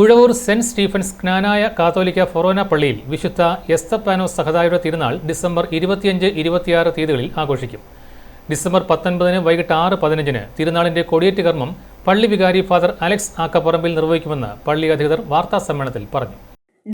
Uzhavoor saint Stephen's ജ്ഞാനായ കാത്തോലിക്ക ഫൊറോന പള്ളിയിൽ വിശുദ്ധ എസ്തപ്പാനോ സഹതായുടെ തിരുനാൾ ഡിസംബർ ഇരുപത്തിയഞ്ച് ഇരുപത്തിയാറ് തീയതികളിൽ ആഘോഷിക്കും. ഡിസംബർ പത്തൊൻപതിന് വൈകിട്ട് ആറ് പതിനഞ്ചിന് തിരുനാളിന്റെ കൊടിയേറ്റ് കർമ്മം പള്ളി വികാരി ഫാദർ അലക്സ് ആക്കപ്പറമ്പിൽ നിർവഹിക്കുമെന്ന് പള്ളി അധികൃതർ വാർത്താസമ്മേളനത്തിൽ പറഞ്ഞു.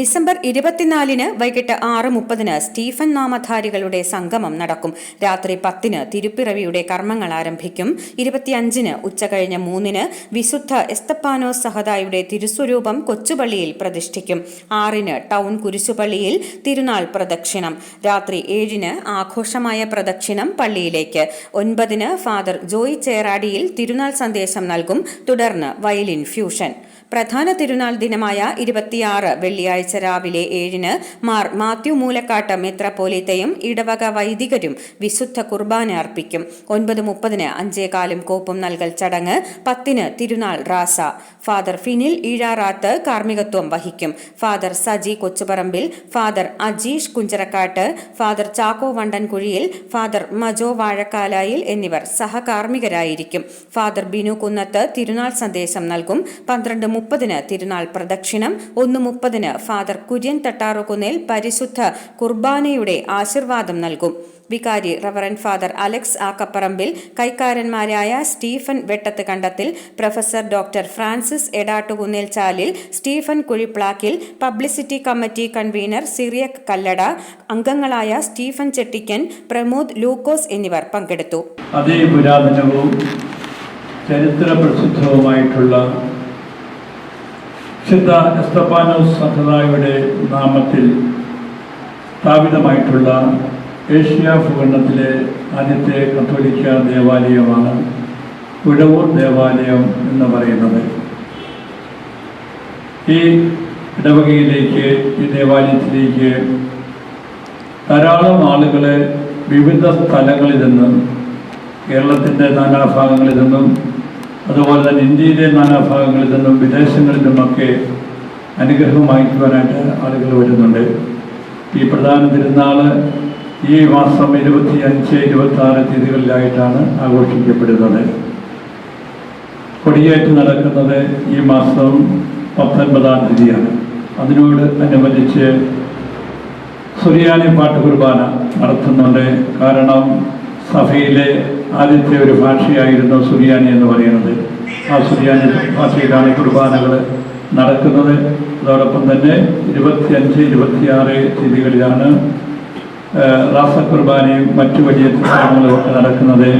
ഡിസംബർ ഇരുപത്തിനാലിന് വൈകിട്ട് ആറ് മുപ്പതിന് സ്റ്റീഫൻ നാമധാരികളുടെ സംഗമം നടക്കും. രാത്രി പത്തിന് തിരുപ്പിറവിയുടെ കർമ്മങ്ങൾ ആരംഭിക്കും. ഇരുപത്തിയഞ്ചിന് ഉച്ചകഴിഞ്ഞ് മൂന്നിന് വിശുദ്ധ എസ്തപ്പാനോ സഹദായുടെ തിരുസ്വരൂപം കൊച്ചുപള്ളിയിൽ പ്രതിഷ്ഠിക്കും. ആറിന് ടൗൺ കുരിശുപള്ളിയിൽ തിരുനാൾ പ്രദക്ഷിണം. രാത്രി ഏഴിന് ആഘോഷമായ പ്രദക്ഷിണം പള്ളിയിലേക്ക്. ഒൻപതിന് ഫാദർ ജോയി ചേറാടിയിൽ തിരുനാൾ സന്ദേശം നൽകും. തുടർന്ന് വയലിൻ ഫ്യൂഷൻ. പ്രധാന തിരുനാൾ ദിനമായ ഇരുപത്തിയാറ് വെള്ളിയാഴ്ച രാവിലെ ഏഴിന് മാർ മാത്യു മൂലക്കാട്ട് മെത്രപ്പോലീത്തയും ഇടവക വൈദികരും വിശുദ്ധ കുർബാന അർപ്പിക്കും. ഒൻപത് മുപ്പതിന് അഞ്ചേകാലും കോപ്പും നൽകൽ ചടങ്ങ് പത്തിന് തിരുനാൾ റാസ. ഫാദർ ഫിനിൽ ഈഴാറാത്ത് കാർമ്മികത്വം വഹിക്കും. Father Saji Kochuparambil father Ajeesh Kuncharakkattu father Chacko Vandankuzhiyil father Majo Vazhakkalayil എന്നിവർ സഹകാർമ്മികരായിരിക്കും. ഫാദർ ബിനു കുന്നത്ത് തിരുനാൾ സന്ദേശം നൽകും. പന്ത്രണ്ട് മുപ്പതിന് തിരുനാൾ പ്രദക്ഷിണം ഒന്ന് മുപ്പതിന് ഫാദർ കുര്യൻ തട്ടാറുകുന്നേൽ പരിശുദ്ധ കുർബാനയുടെ ആശീർവാദം നൽകും. വികാരി reverend father Alex Akkaparambil കൈക്കാരന്മാരായ Stephen Vettath Kandathil professor doctor Francis Edattukunnel Chalil Stephen Kuzhiplakkil publicity committee convener Cyriac Kallada അംഗങ്ങളായ സ്റ്റീഫൻ ചെട്ടിക്കൻ പ്രമോദ് ലൂക്കോസ് എന്നിവർ പങ്കെടുത്തു. അതിപുരാതനവും ചരിത്ര പ്രസിദ്ധവുമായിട്ടുള്ള വിശുദ്ധ എസ്തപ്പാനോസ് സഹദായുടെ നാമത്തിൽ സ്ഥാപിതമായിട്ടുള്ള ഏഷ്യ ഭൂഖണ്ഡത്തിലെ ആദ്യത്തെ കത്തോലിക്ക ദേവാലയമാണ് ഉഴവൂർ ദേവാലയം എന്ന് പറയുന്നത്. ഈ ഇടവകയിലേക്ക് ഈ ദേവാലയത്തിലേക്ക് ധാരാളം ആളുകളെ വിവിധ സ്ഥലങ്ങളിൽ നിന്നും കേരളത്തിന്റെ നാനാഭാഗങ്ങളിൽ നിന്നും അതുപോലെ തന്നെ ഇന്ത്യയിലെ നാനാഭാഗങ്ങളിൽ നിന്നും വിദേശങ്ങളിൽ നിന്നുമൊക്കെ അനുഗ്രഹം വാങ്ങിക്കുവാനായിട്ട് ആളുകൾ വരുന്നുണ്ട്. ഈ പ്രധാന തിരുനാൾ ഈ മാസം ഇരുപത്തി അഞ്ച് ഇരുപത്തി ആറ് തീയതികളിലായിട്ടാണ് ആഘോഷിക്കപ്പെടുന്നത്. കൊടിയേറ്റ് നടക്കുന്നത് ഈ മാസം പത്തൊൻപതാം തീയതിയാണ്. അതിനോട് അനുബന്ധിച്ച് സുറിയാനി പാട്ട് കുർബാന നടത്തുന്നുണ്ട്. കാരണം സഭയിലെ ആദ്യത്തെ ഒരു ഭാഷയായിരുന്നു സുറിയാനി എന്ന് പറയുന്നത്. ആ സുറിയാനി ഭാഷയിലാണ് കുർബാനകൾ നടക്കുന്നത്. അതോടൊപ്പം തന്നെ ഇരുപത്തിയഞ്ച് ഇരുപത്തിയാറ് തീയതികളിലാണ് റാസ കുർബാനയും മറ്റു വലിയ ചടങ്ങുകളും ഒക്കെ നടക്കുന്നത്.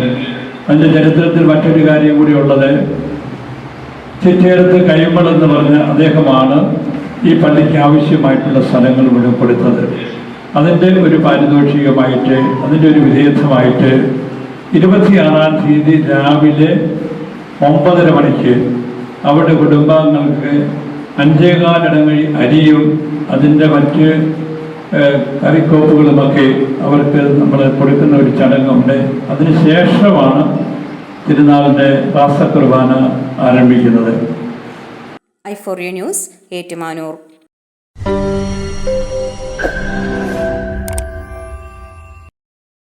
അതിന്റെ ചരിത്രത്തിൽ മറ്റൊരു കാര്യം കൂടി ഉള്ളത്. ചിറ്റേടത്ത് കയ്യമ്പൾ എന്ന് പറഞ്ഞ അദ്ദേഹമാണ് ഈ പള്ളിക്ക് ആവശ്യമായിട്ടുള്ള സ്ഥലങ്ങൾ കൊടുത്തത്. അതിന്റെ ഒരു പാരിതോഷികമായിട്ട് അതിന്റെ ഒരു വിധേയത്വമായിട്ട് ഇരുപത്തിയാറാം തീയതി രാവിലെ ഒമ്പതര മണിക്ക് അവരുടെ കുടുംബാംഗങ്ങൾക്ക് അഞ്ചേകാലിടങ്ങളിൽ അരിയും അതിന്റെ മറ്റ് കറിക്കോപ്പുകളുമൊക്കെ അവർക്ക് നമ്മൾ കൊടുക്കുന്ന ഒരു ചടങ്ങുണ്ട്. അതിനുശേഷമാണ് തിരുനാളിന്റെ രാസകുർബാന ആരംഭിക്കുന്നത്. I for you news Ettumanoor.